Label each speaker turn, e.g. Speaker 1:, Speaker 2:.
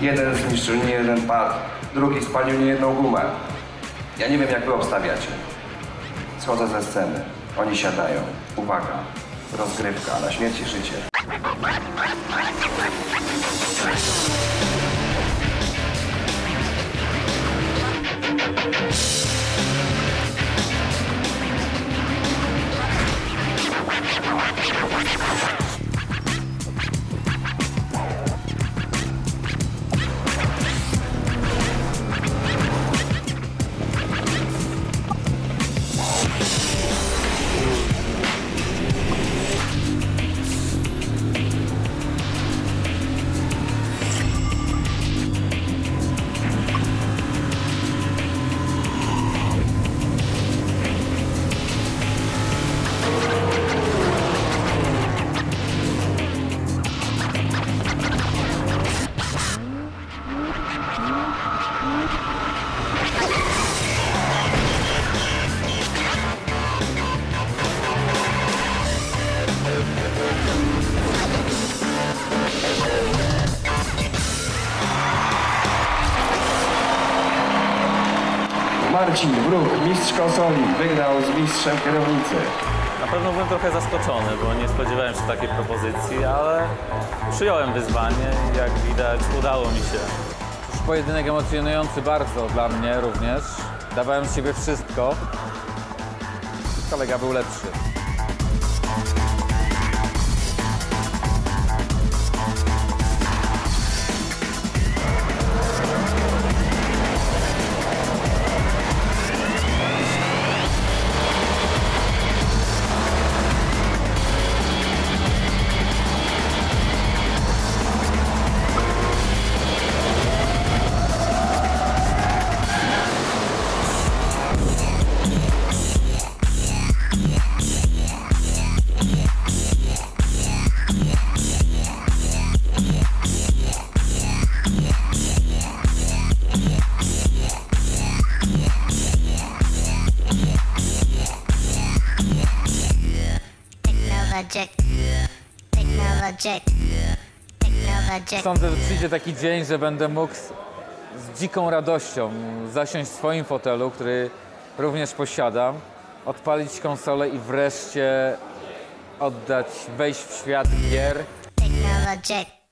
Speaker 1: Jeden zniszczył nie jeden pad, drugi spalił nie jedną gumę. Ja nie wiem, jak wy obstawiacie. Schodzę ze sceny. Oni siadają. Uwaga. Rozgrywka na śmierć i życie. Marcin Wróg, mistrz konsoli, wygrał z mistrzem kierownicy.
Speaker 2: Na pewno byłem trochę zaskoczony, bo nie spodziewałem się takiej propozycji, ale przyjąłem wyzwanie i jak widać udało mi się.
Speaker 3: Już pojedynek emocjonujący bardzo dla mnie również. Dawałem z siebie wszystko. Kolega był lepszy.
Speaker 4: Technologic. Technologic. Technologic.
Speaker 3: Sądzę, że przyjdzie taki dzień, że będę mógł z, z dziką radością zasiąść w swoim fotelu, który również posiadam, odpalić konsolę i wreszcie oddać, wejść w świat gier
Speaker 4: Technologic.